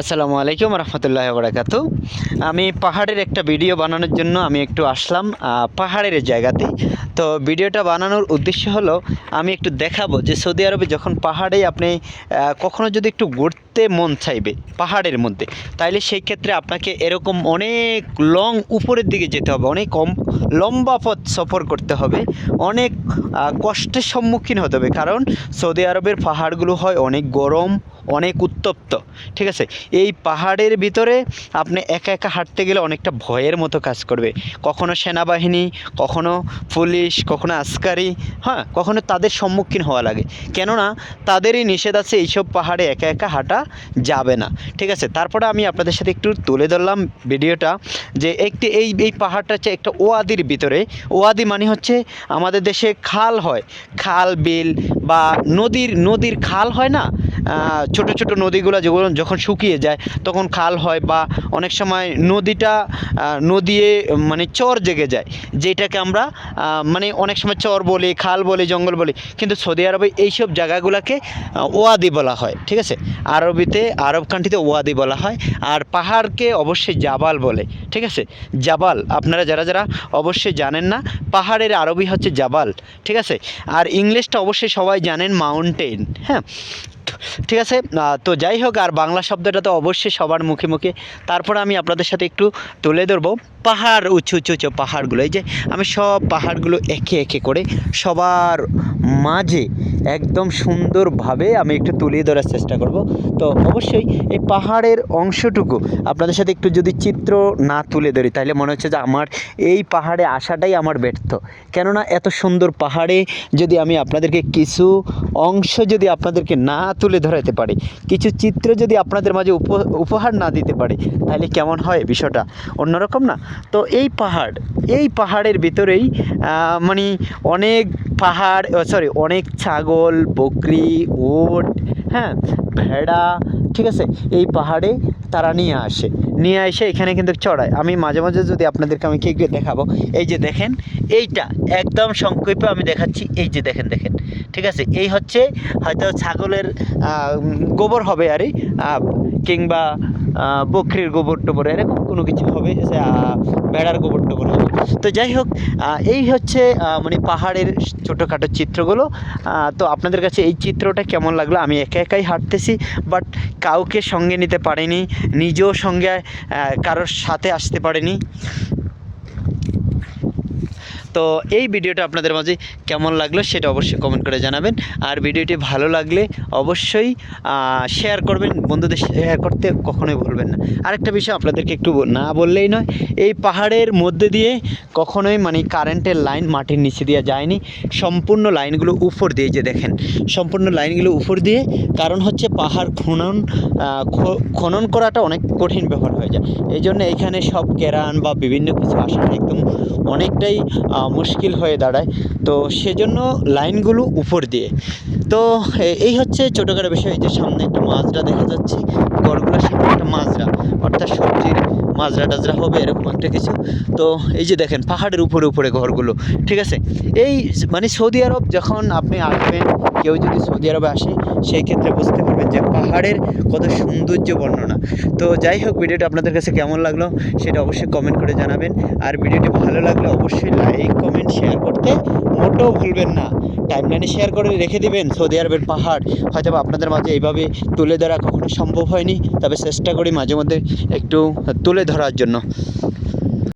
আসসালামু আলাইকুম রহমতুল্লাহ বরাকাত আমি পাহাড়ের একটা ভিডিও বানানোর জন্য আমি একটু আসলাম পাহাড়ের জায়গাতে। তো ভিডিওটা বানানোর উদ্দেশ্য হলো, আমি একটু দেখাবো যে সৌদি আরবে যখন পাহাড়ে আপনি কখনো যদি একটু ঘুরতে মন চাইবে পাহাড়ের মধ্যে। তাইলে সেই ক্ষেত্রে আপনাকে এরকম অনেক লং উপরের দিকে যেতে হবে, অনেক কম, লম্বা পথ সফর করতে হবে, অনেক কষ্টের সম্মুখীন হতে হবে। কারণ সৌদি আরবের পাহাড়গুলো হয় অনেক গরম, অনেক উত্তপ্ত, ঠিক আছে? এই পাহাড়ের ভিতরে আপনি একা একা হাঁটতে গেলে অনেকটা ভয়ের মতো কাজ করবে। কখনো সেনাবাহিনী, কখনো পুলিশ, কখনো আস্কারি হ্যাঁ কখনো তাদের সম্মুখীন হওয়া লাগে। কেননা তাদেরই নিষেধ আছে এইসব পাহাড়ে একা একা হাঁটা যাবে না। ঠিক আছে? তারপরে আমি আপনাদের সাথে একটু তুলে ধরলাম ভিডিওটা যে একটি এই এই পাহাড়টা হচ্ছে একটা ওয়াদির ভিতরে। ওয়াদি মানে হচ্ছে আমাদের দেশে খাল হয়। খাল, বিল বা নদীর নদীর খাল হয় না? ছোট ছোট নদীগুলো যেগুলো যখন শুকিয়ে যায়, তখন খাল হয় বা অনেক সময় নদীটা নদীয়ে মানে চর জেগে যায়, যেটাকে আমরা মানে অনেক সময় চর বলি, খাল বলি, জঙ্গল বলি, কিন্তু সৌদি আরবে এইসব জায়গাগুলোকে ওয়াদি বলা হয়, ঠিক আছে? আরবিতে, আরব কান্ট্রিতে ওয়াদি বলা হয়, আর পাহাড়কে অবশ্যই জাবাল বলে, ঠিক আছে? জাবাল, আপনারা যারা যারা অবশ্যই জানেন না, পাহাড়ের আরবি হচ্ছে জাবাল, ঠিক আছে? আর ইংলিশটা অবশ্যই সবাই জানেন, মাউন্টেন হ্যাঁ? ঠিক আছে? তো যাই হোক, আর বাংলা শব্দটা তো অবশ্যই সবার মুখে মুখে। তারপর আমি আপনাদের সাথে একটু তুলে ধরবো। পাহাড়, উঁচু উঁচু উঁচু পাহাড়গুলো। এই যে আমি সব পাহাড়গুলো একে একে করে সবার মাঝে একদম সুন্দরভাবে আমি একটু তুলে ধরার চেষ্টা করব। তো অবশ্যই এই পাহাড়ের অংশটুকু আপনাদের সাথে একটু যদি চিত্র না তুলে ধরি, তাহলে মনে হচ্ছে যে আমার এই পাহাড়ে আসাটাই আমার ব্যর্থ। কেননা, এত সুন্দর পাহাড়ে যদি আমি আপনাদেরকে কিছু অংশ যদি আপনাদেরকে না তুলে ধরাতে পারে। কিছু চিত্র যদি আপনাদের মাঝে উপ- উপহার না দিতে পারে, তাহলে কেমন হয় বিষয়টা অন্যরকম না? তো এই পাহাড়, এই পাহাড়ের ভিতরেই মানে অনেক পাহাড় সরি অনেক ছাগল, বকরি ওট হ্যাঁ ভেড়া, ঠিক আছে, এই পাহাড়ে তারা নিয়ে আসে। নিয়ে এসে এখানে কিন্তু চড়ায়। আমি মাঝে মাঝে যদি আপনাদেরকে আমি কি দেখাবো, এই যে দেখেন, এইটা একদম সংক্ষেপে আমি দেখাচ্ছি, এই যে দেখেন দেখেন, ঠিক আছে, এই হচ্ছে হয়তো ছাগলের গোবর হবে আর কিংবা বকরির গোবর টোবর, এরকম কোনো কিছু হবে ভেড়ার গোবর টোবর হবে। তো যাই হোক এই হচ্ছে মানে পাহাড়ের ছোটোখাটো চিত্রগুলো। তো আপনাদের কাছে এই চিত্রটা কেমন লাগল, আমি একা একাই হাঁটতেছি বাট কাউকে সঙ্গে নিতে পারিনি নিজেও সঙ্গে কারোর সাথে আসতে পারিনি। তো এই ভিডিওটা আপনাদের মাঝে কেমন লাগল সেটা অবশ্যই কমেন্ট করে জানাবেন। আর ভিডিওটি ভালো লাগলে অবশ্যই শেয়ার করবেন, বন্ধুদের শেয়ার করতে কখনোই ভুলবেন না। আরেকটা বিষয় আপনাদেরকে একটু না বললেই নয়, এই পাহাড়ের মধ্যে দিয়ে কখনোই মানে কারেন্টের লাইন মাটির নিচে দিয়ে যায়নি। সম্পূর্ণ লাইনগুলো উপর দিয়ে যে দেখেন, সম্পূর্ণ লাইনগুলো উপর দিয়ে, কারণ হচ্ছে পাহাড় খনন খনন করাটা অনেক কঠিন ব্যাপার হয়ে যায়। এই জন্য এখানে সব কেরান বা বিভিন্ন কিছু আসাটা একদম অনেকটাই মুশকিল হয়ে দাঁড়ায়। তো সেজন্য লাইনগুলো উপর দিয়ে। তো এই হচ্ছে ছোটোখাটো বিষয় যে সামনে একটা মাছটা দেখা যাচ্ছে। গড়গুলোর সামনে একটা মাজরা, অর্থাৎ সবজির মাজরা টাজরা হবে, এরকম একটা কিছু। তো এই যে দেখেন, পাহাড়ের উপরে উপরে ঘরগুলো, ঠিক আছে? এই মানে সৌদি আরব যখন আপনি আসবেন, কেউ যদি সৌদি আরবে আসে, সেই ক্ষেত্রে বুঝতে পারবেন যে পাহাড়ের কত সৌন্দর্য বর্ণনা। তো যাই হোক, ভিডিওটা আপনাদের কাছে কেমন লাগল, সেটা অবশ্যই কমেন্ট করে জানাবেন। আর ভিডিওটি ভালো লাগলে অবশ্যই লাইক কমেন্ট শেয়ার করতে মোটেও ভুলবেন না। টাইমলাইনে শেয়ার করে রেখে দিবেন সৌদি আরবের পাহাড়। হয়তো আপনাদের মাঝে এইভাবে তুলে ধরা কখনো সম্ভব হয়নি। তবে চেষ্টা করি মাঝে মধ্যে একটু তুলে ধরার জন্য।